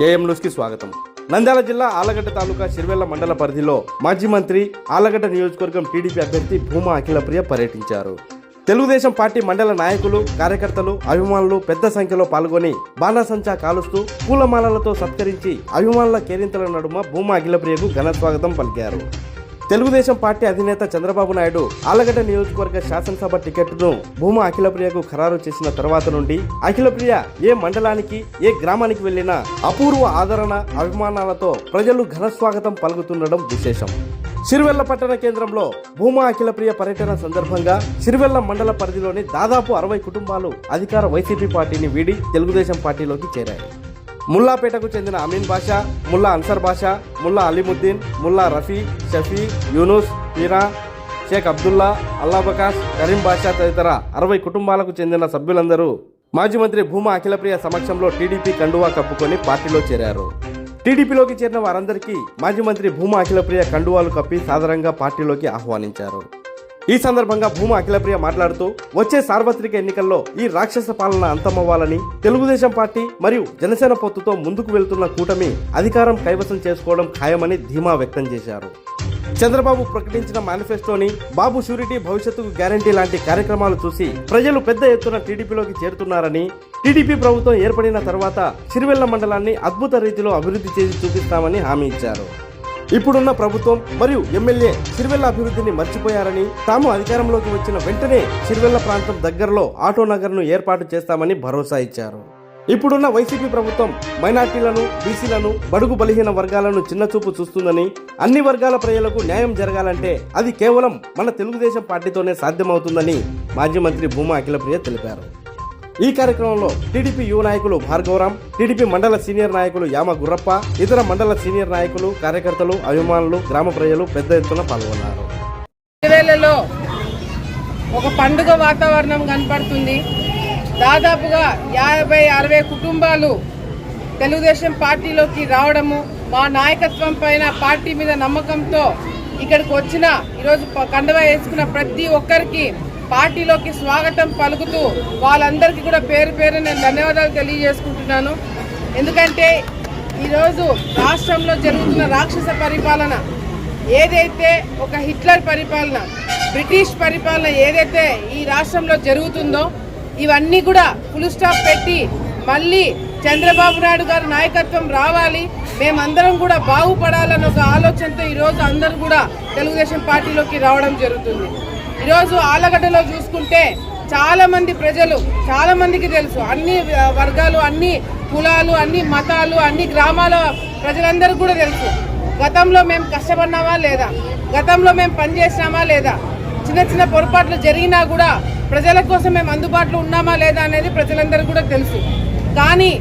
AM న్యూస్కి స్వాగతం. నంద్యాల జిల్లా ఆలగడ్డ తాలూకా శిర్వెల్ల మండల పరిధిలో మాజీ మంత్రి ఆలగడ్డ నియోజకవర్గం టీడీపీ అభ్యర్థి భూమా అఖిలప్రియ పర్యటించారు. తెలుగుదేశం పార్టీ మండల నాయకులు కార్యకర్తలు అభిమానులు పెద్ద సంఖ్యలో పాల్గొని బాణసంచా కాలుస్తూ పూలమాలలతో సత్కరించి అభిమానుల కేరింతల నడుమ భూమా అఖిలప్రియకు ఘన స్వాగతం పలికారు. తెలుగుదేశం పార్టీ అధినేత చంద్రబాబు నాయుడు ఆలగడ్డ నియోజకవర్గ శాసనసభ టికెట్ను భూమా అఖిలప్రియకు ఖరారు చేసిన తర్వాత నుండి అఖిలప్రియ ఏ మండలానికి ఏ గ్రామానికి వెళ్ళినా అపూర్వ ఆదరణ అభిమానాలతో ప్రజలు ఘన స్వాగతం పలుకుతుండడం విశేషం. సిరివెల్ల పట్టణ కేంద్రంలో భూమా అఖిలప్రియ పర్యటన సందర్భంగా సిరివెల్ల మండల పరిధిలోని దాదాపు అరవై కుటుంబాలు అధికార వైసీపీ పార్టీని వీడి తెలుగుదేశం పార్టీలోకి చేరాయి. ముల్లాపేటకు చెందిన అమీన్ బాషా ముల్లా అన్సర్ బాషా ముల్లా అలీముద్దీన్ ముల్లా రఫీ షఫీ యూనుస్ పీరా షేక్ అబ్దుల్లా అల్లాబకాష్ కరీం బాషా తదితర అరవై కుటుంబాలకు చెందిన సభ్యులందరూ మాజీ మంత్రి భూమా అఖిలప్రియ సమక్షంలో టీడీపీ కండువా కప్పుకొని పార్టీలో చేరారు. టీడీపీలోకి చేరిన వారందరికీ మాజీ మంత్రి భూమా అఖిలప్రియ కండువాలు కప్పి సాధారణంగా పార్టీలోకి ఆహ్వానించారు. ఈ సందర్భంగా భూమా అఖిలప్రియ మాట్లాడుతూ వచ్చే సార్వత్రిక ఎన్నికల్లో ఈ రాక్షస పాలన అంతమవ్వాలని తెలుగుదేశం పార్టీ మరియు జనసేన పొత్తుతో ముందుకు వెళ్తున్న కూటమి అధికారం కైవసం చేసుకోవడం ఖాయమని ధీమా వ్యక్తం చేశారు. చంద్రబాబు ప్రకటించిన మేనిఫెస్టోని బాబు షూరిటీ భవిష్యత్తుకు గ్యారంటీ లాంటి కార్యక్రమాలు చూసి ప్రజలు పెద్ద ఎత్తున టీడీపీలోకి చేరుతున్నారని టీడీపీ ప్రభుత్వం ఏర్పడిన తర్వాత సిరివెల్ల మండలాన్ని అద్భుత రీతిలో అభివృద్ధి చేసి చూపిస్తామని హామీ ఇచ్చారు. ఇప్పుడున్న ప్రభుత్వం మరియు ఎమ్మెల్యే సిరివెల్ల అభివృద్ధిని మర్చిపోయారని తాము అధికారంలోకి వచ్చిన వెంటనే సిరివెల్ల ప్రాంతం దగ్గరలో ఆటో నగర్ను ఏర్పాటు చేస్తామని భరోసా ఇచ్చారు. ఇప్పుడున్న వైసీపీ ప్రభుత్వం మైనార్టీలను బీసీలను బడుగు బలహీన వర్గాలను చిన్నచూపు చూస్తుందని అన్ని వర్గాల ప్రజలకు న్యాయం జరగాలంటే అది కేవలం మన తెలుగుదేశం పార్టీతోనే సాధ్యమవుతుందని మాజీ మంత్రి భూమా అఖిలప్రియ తెలిపారు. ఈ కార్యక్రమంలో టీడీపీ యువ నాయకులు భార్గవరాం టీడీపీ మండల సీనియర్ నాయకులు యామ గుర్రప్ప ఇతర మండల సీనియర్ నాయకులు కార్యకర్తలు అభిమానులు గ్రామ ప్రజలు పెద్ద ఎత్తున పాల్గొన్నారు. ఒక పండుగ వాతావరణం కనపడుతుంది. దాదాపుగా యాభై అరవై కుటుంబాలు తెలుగుదేశం పార్టీలోకి రావడము మా నాయకత్వం పైన పార్టీ మీద నమ్మకంతో ఇక్కడికి వచ్చిన ఈరోజు కండవ వేసుకున్న ప్రతి ఒక్కరికి పార్టీలోకి స్వాగతం పలుకుతూ వాళ్ళందరికీ కూడా పేరు పేరు నేను ధన్యవాదాలు తెలియజేసుకుంటున్నాను. ఎందుకంటే ఈరోజు రాష్ట్రంలో జరుగుతున్న రాక్షస పరిపాలన ఏదైతే ఒక హిట్లర్ పరిపాలన బ్రిటిష్ పరిపాలన ఏదైతే ఈ రాష్ట్రంలో జరుగుతుందో ఇవన్నీ కూడా ఫుల్ స్టాప్ పెట్టి మళ్ళీ చంద్రబాబు నాయుడు గారి నాయకత్వం రావాలి. మేమందరం కూడా బాగుపడాలన్న ఒక ఆలోచనతో ఈరోజు అందరూ కూడా తెలుగుదేశం పార్టీలోకి రావడం జరుగుతుంది. ఈరోజు ఆలగడ్డలో చూసుకుంటే చాలామంది ప్రజలు చాలామందికి తెలుసు. అన్ని వర్గాలు అన్ని కులాలు అన్ని మతాలు అన్ని గ్రామాల ప్రజలందరికీ కూడా తెలుసు. గతంలో మేము కష్టపడినామా లేదా? గతంలో మేము పనిచేసినామా లేదా? చిన్న చిన్న పొరపాట్లు జరిగినా కూడా ప్రజల కోసం మేము అందుబాటులో ఉన్నామా లేదా అనేది ప్రజలందరికీ కూడా తెలుసు. కానీ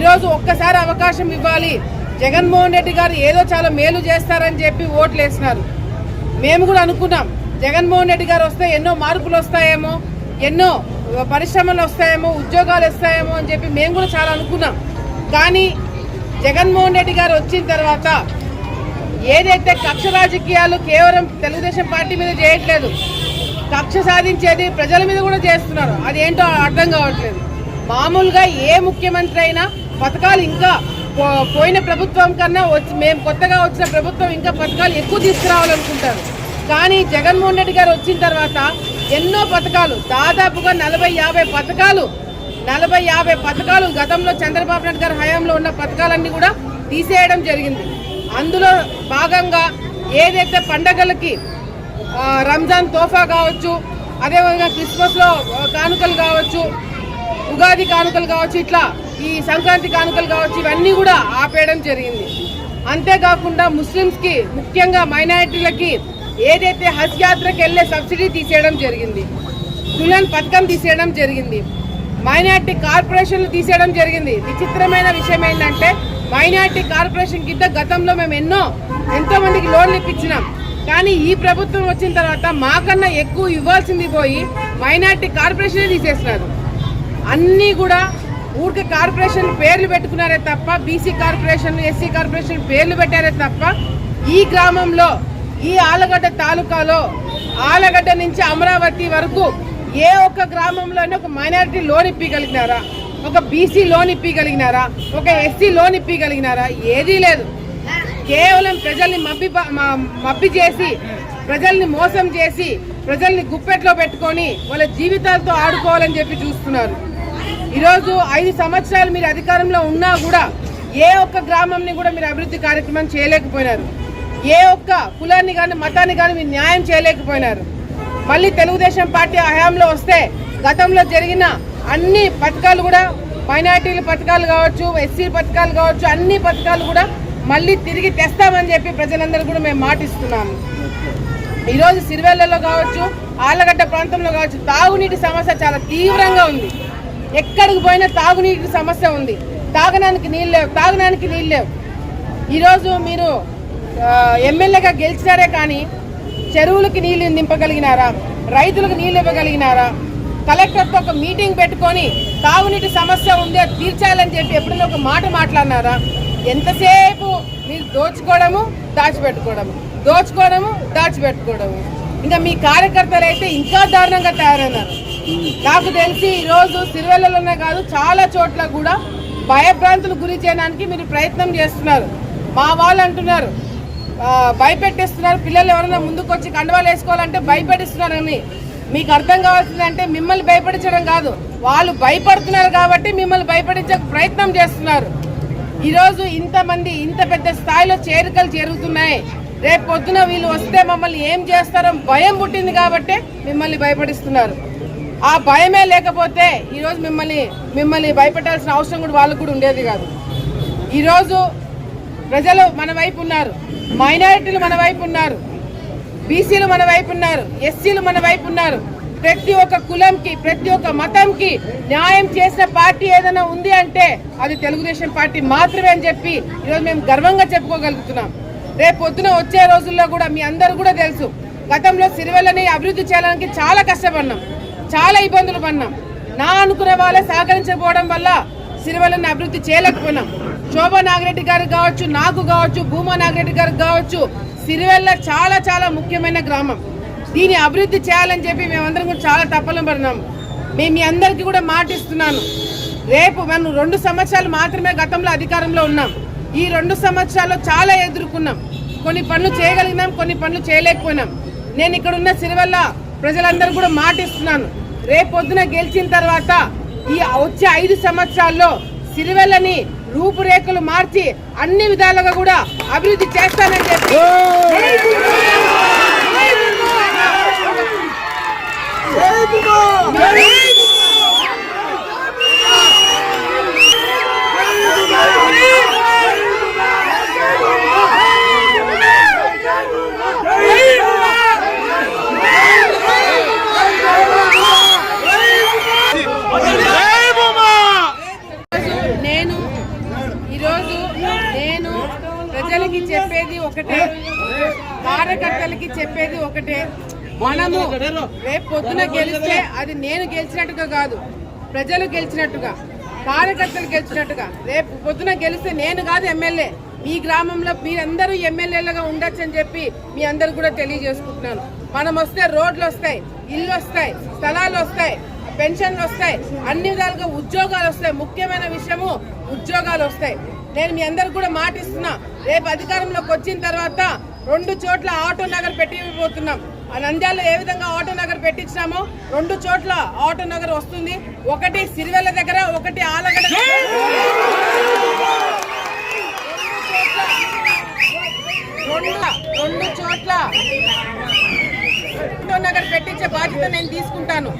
ఈరోజు ఒక్కసారి అవకాశం ఇవ్వాలి. జగన్మోహన్ రెడ్డి గారు ఏదో చాలా మేలు చేస్తారని చెప్పి ఓట్లు వేసినారు. మేము కూడా అనుకున్నాం. జగన్మోహన్ రెడ్డి గారు వస్తే ఎన్నో మార్పులు వస్తాయేమో ఎన్నో పరిశ్రమలు వస్తాయేమో ఉద్యోగాలు వస్తాయేమో అని చెప్పి మేము కూడా చాలా అనుకున్నాం. కానీ జగన్మోహన్ రెడ్డి గారు వచ్చిన తర్వాత ఏదైతే కక్ష రాజకీయాలు కేవలం తెలుగుదేశం పార్టీ మీద చేయట్లేదు కక్ష సాధించేది ప్రజల మీద కూడా చేస్తున్నారు. అది ఏంటో అర్థం కావట్లేదు. మామూలుగా ఏ ముఖ్యమంత్రి అయినా పథకాలు ఇంకా పో- పోయిన ప్రభుత్వం కన్నా వచ్చి మేము కొత్తగా వచ్చిన ప్రభుత్వం ఇంకా పథకాలు ఎక్కువ తీసుకురావాలనుకుంటారు. కానీ జగన్మోహన్ రెడ్డి గారు వచ్చిన తర్వాత ఎన్నో పథకాలు దాదాపుగా నలభై యాభై పథకాలు నలభై యాభై పథకాలు గతంలో చంద్రబాబు నాయుడు గారి హయాంలో ఉన్న పథకాలన్నీ కూడా తీసేయడం జరిగింది. అందులో భాగంగా ఏదైతే పండగలకి రంజాన్ తోఫా కావచ్చు అదేవిధంగా క్రిస్మస్లో కానుకలు కావచ్చు ఉగాది కానుకలు కావచ్చు ఇట్లా ఈ సంక్రాంతి కానుకలు కావచ్చు ఇవన్నీ కూడా ఆపేయడం జరిగింది. అంతేకాకుండా ముస్లిమ్స్కి ముఖ్యంగా మైనారిటీలకి ఏదైతే హజ్ యాత్రకు వెళ్ళే సబ్సిడీ తీసేయడం జరిగింది దులన్ పథకం తీసేయడం జరిగింది మైనార్టీ కార్పొరేషన్లు తీసేయడం జరిగింది. విచిత్రమైన విషయం ఏంటంటే మైనార్టీ కార్పొరేషన్ కింద గతంలో మేము ఎన్నో ఎంతో మందికి లోన్లు ఇప్పించినాం. కానీ ఈ ప్రభుత్వం వచ్చిన తర్వాత మాకన్నా ఎక్కువ ఇవ్వాల్సింది పోయి మైనార్టీ కార్పొరేషనే తీసేస్తున్నారు అన్నీ కూడా ఊరికే కార్పొరేషన్ పేర్లు పెట్టుకున్నారే తప్ప బీసీ కార్పొరేషన్ ఎస్సీ కార్పొరేషన్ పేర్లు పెట్టారే తప్ప ఈ గ్రామంలో ఈ ఆలగడ్డ తాలూకాలో ఆలగడ్డ నుంచి అమరావతి వరకు ఏ ఒక్క గ్రామంలోనే ఒక మైనారిటీ లోన్ ఇప్పగలిగినారా ఒక బీసీ లోన్ ఇప్పగలిగినారా ఒక ఎస్సీ లోన్ ఇప్పగలిగినారా ఏదీ లేదు. కేవలం ప్రజల్ని మబ్బి మబ్బి చేసి ప్రజల్ని మోసం చేసి ప్రజల్ని గుప్పెట్లో పెట్టుకొని వాళ్ళ జీవితాలతో ఆడుకోవాలని చెప్పి చూస్తున్నారు. ఈరోజు ఐదు సంవత్సరాలు మీరు అధికారంలో ఉన్నా కూడా ఏ ఒక్క గ్రామంని కూడా మీరు అభివృద్ధి కార్యక్రమం చేయలేకపోయినారు. ఏ ఒక్క కులాన్ని కానీ మతాన్ని కానీ మీరు న్యాయం చేయలేకపోయినారు. మళ్ళీ తెలుగుదేశం పార్టీ హయాంలో వస్తే గతంలో జరిగిన అన్ని పథకాలు కూడా మైనార్టీల పథకాలు కావచ్చు ఎస్సీ పథకాలు కావచ్చు అన్ని పథకాలు కూడా మళ్ళీ తిరిగి తెస్తామని చెప్పి ప్రజలందరూ కూడా మేము మాటిస్తున్నాము. ఈరోజు సిరివెల్లలో కావచ్చు ఆళ్ళగడ్డ ప్రాంతంలో కావచ్చు తాగునీటి సమస్య చాలా తీవ్రంగా ఉంది. ఎక్కడికి పోయినా తాగునీటి సమస్య ఉంది. తాగడానికి నీళ్ళు లేవు తాగడానికి నీళ్ళు లేవు. ఈరోజు మీరు ఎమ్మెల్యేగా గెలిచినారే కానీ చెరువులకి నీళ్ళు నింపగలిగినారా? రైతులకు నీళ్ళు ఇవ్వగలిగినారా? కలెక్టర్తో ఒక మీటింగ్ పెట్టుకొని తాగునీటి సమస్య ఉంది అది తీర్చాలని చెప్పి ఎప్పుడైనా ఒక మాట మాట్లాడినారా? ఎంతసేపు మీరు దోచుకోవడము దాచిపెట్టుకోవడము? దోచుకోవడము దాచిపెట్టుకోవడము? ఇంకా మీ కార్యకర్తలు అయితే ఇంకా దారుణంగా తయారైనారు. నాకు తెలిసి ఈరోజు సిరివెల్లలోనే కాదు చాలా చోట్ల కూడా భయభ్రాంతులు గురి చేయడానికి మీరు ప్రయత్నం చేస్తున్నారు. మా వాళ్ళు అంటున్నారు భయపెట్టేస్తున్నారు. పిల్లలు ఎవరైనా ముందుకు వచ్చి కండవాలు వేసుకోవాలంటే భయపెట్టిస్తున్నారని. మీకు అర్థం కావాల్సిందంటే మిమ్మల్ని భయపడించడం కాదు. వాళ్ళు భయపడుతున్నారు కాబట్టి మిమ్మల్ని భయపడించే ప్రయత్నం చేస్తున్నారు. ఈరోజు ఇంతమంది ఇంత పెద్ద స్థాయిలో చేరికలు జరుగుతున్నాయి. రేపు పొద్దున వీళ్ళు వస్తే మమ్మల్ని ఏం చేస్తారో భయం పుట్టింది కాబట్టే మిమ్మల్ని భయపడిస్తున్నారు ఆ భయమే లేకపోతే ఈరోజు మిమ్మల్ని మిమ్మల్ని భయపెట్టాల్సిన అవసరం కూడా వాళ్ళకు కూడా ఉండేది కాదు. ఈరోజు ప్రజలు మన వైపు ఉన్నారు. మైనారిటీలు మన వైపు ఉన్నారు. బీసీలు మన వైపు ఉన్నారు. ఎస్సీలు మన వైపు ఉన్నారు. ప్రతి ఒక్క కులంకి ప్రతి ఒక్క మతంకి న్యాయం చేసిన పార్టీ ఏదైనా ఉంది అంటే అది తెలుగుదేశం పార్టీ మాత్రమే అని చెప్పి ఈరోజు మేము గర్వంగా చెప్పుకోగలుగుతున్నాం. రేపు పొద్దున వచ్చే రోజుల్లో కూడా మీ అందరూ కూడా తెలుసు. గతంలో సిరివెల్లని అభివృద్ధి చేయడానికి చాలా కష్టపడినాం. చాలా ఇబ్బందులు పడినాం. నా అనుకునే వాళ్ళే సహకరించకపోవడం వల్ల సిరివెల్లని అభివృద్ధి చేయలేకపోయినాం. శోభా నాగిరెడ్డి గారికి కావచ్చు నాకు కావచ్చు భూమా నాగిరెడ్డి గారికి కావచ్చు సిరివెల్ల చాలా చాలా ముఖ్యమైన గ్రామం. దీన్ని అభివృద్ధి చేయాలని చెప్పి మేమందరం కూడా చాలా తప్పలు పడినాం. మేము మీ అందరికీ కూడా మాటిస్తున్నాను. రేపు మనం రెండు సంవత్సరాలు మాత్రమే గతంలో అధికారంలో ఉన్నాం. ఈ రెండు సంవత్సరాల్లో చాలా ఎదుర్కొన్నాం. కొన్ని పనులు చేయగలిగినాం కొన్ని పనులు చేయలేకపోయినాం. నేను ఇక్కడ ఉన్న సిరివల్ల ప్రజలందరూ కూడా మాటిస్తున్నాను. రేపు పొద్దున గెలిచిన తర్వాత ఈ వచ్చే ఐదు సంవత్సరాల్లో సిరివెల్లని రూపురేఖలు మార్చి అన్ని విధాలుగా కూడా అభివృద్ధి చేస్తానని చెప్పి. నేను ఒకటే మనము రేపు పొద్దున గెలిస్తే అది నేను గెలిచినట్టుగా కాదు. ప్రజలు గెలిచినట్టుగా కార్యకర్తలు గెలిచినట్టుగా. రేపు పొద్దున గెలిస్తే నేను కాదు ఎమ్మెల్యే. మీ గ్రామంలో మీరందరూ ఎమ్మెల్యేలుగా ఉండొచ్చు అని చెప్పి మీ అందరు కూడా తెలియజేసుకుంటున్నాను. మనం వస్తే రోడ్లు వస్తాయి ఇల్లు వస్తాయి స్థలాలు వస్తాయి పెన్షన్లు వస్తాయి అన్ని విధాలుగా ఉద్యోగాలు వస్తాయి. ముఖ్యమైన విషయము ఉద్యోగాలు వస్తాయి. నేను మీ అందరు కూడా మాటిస్తున్నా. రేపు అధికారంలోకి వచ్చిన తర్వాత రెండు చోట్ల ఆటో నగర్ పెట్టిపోతున్నాం. ఆ నంద్యాలలో ఏ విధంగా ఆటో నగర్ పెట్టించినామో రెండు చోట్ల ఆటో నగర్ వస్తుంది. ఒకటి సిరివెల్ల దగ్గర ఒకటి ఆలగడ్డ రెండు చోట్ల ఆటో నగర్ పెట్టించే బాధ్యత నేను తీసుకుంటాను.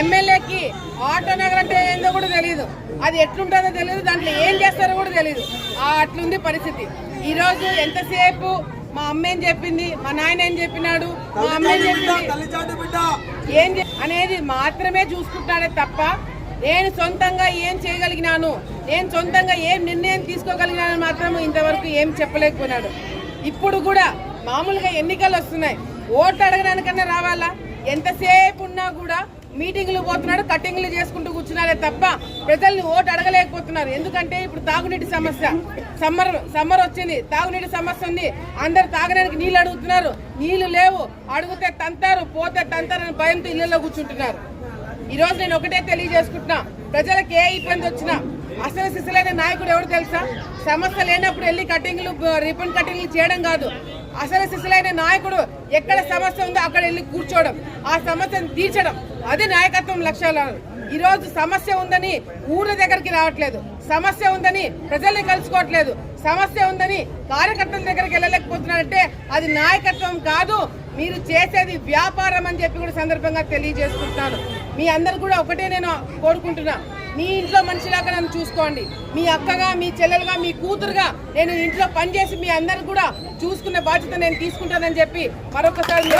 ఎమ్మెల్యేకి ఆటో నగర్ అంటే ఏందో కూడా తెలియదు అది ఎట్లుంటుందో తెలియదు దాంట్లో ఏం చేస్తారో కూడా తెలియదు అట్లుంది పరిస్థితి. ఈ రోజు ఎంతసేపు మా అమ్మ ఏం చెప్పింది? మా నాయన ఏం చెప్పినాడు? మా అమ్మ ఏం చెప్పింది? ఏం అనేది మాత్రమే చూసుకుంటున్నాడే తప్ప నేను సొంతంగా ఏం చేయగలిగినాను నేను సొంతంగా ఏం నిర్ణయం తీసుకోగలిగినాను మాత్రం ఇంతవరకు ఏం చెప్పలేకపోయినాడు. ఇప్పుడు కూడా మామూలుగా ఎన్నికలు వస్తున్నాయి. ఓట్లు అడగడానికన్నా రావాలా? ఎంతసేపు ఉన్నా కూడా మీటింగ్లు పోతున్నాడు కటింగ్లు చేసుకుంటూ కూర్చున్నారే తప్ప ప్రజల్ని ఓటు అడగలేకపోతున్నారు. ఎందుకంటే ఇప్పుడు తాగునీటి సమస్య. సమ్మర్ సమ్మర్ వచ్చింది. తాగునీటి సమస్య ఉంది అందరు తాగడానికి నీళ్ళు అడుగుతున్నారు. నీళ్ళు లేవు. అడిగితే తంతారు పోతే తంతారు అని భయంతో ఇళ్ళలో కూర్చుంటున్నారు. ఈరోజు నేను ఒకటే తెలియజేసుకుంటున్నా. ప్రజలకు ఏ ఇబ్బంది వచ్చినా అసలు సిసలైన నాయకుడు ఎవరు తెలుసా? సమస్య లేనప్పుడు వెళ్ళి కటింగ్లు రిబన్ కటింగ్లు చేయడం కాదు. అసలు సిసలైన నాయకుడు ఎక్కడ సమస్య ఉందో అక్కడ వెళ్ళి కూర్చోవడం ఆ సమస్యను తీర్చడం అది నాయకత్వం లక్ష్యాలు. ఈరోజు సమస్య ఉందని ఊర్ల దగ్గరికి రావట్లేదు సమస్య ఉందని ప్రజల్ని కలుసుకోవట్లేదు సమస్య ఉందని కార్యకర్తల దగ్గరికి వెళ్ళలేకపోతున్నారంటే అది నాయకత్వం కాదు మీరు చేసేది వ్యాపారం అని చెప్పి కూడా సందర్భంగా తెలియజేసుకుంటున్నాను. మీ అందరు కూడా ఒకటే నేను కోరుకుంటున్నా. మీ ఇంట్లో మనిషిలాగా నన్ను చూసుకోండి. మీ అక్కగా మీ చెల్లెలుగా మీ కూతురుగా నేను ఇంట్లో పనిచేసి మీ అందరు కూడా చూసుకునే బాధ్యత నేను తీసుకుంటానని చెప్పి మరొకసారి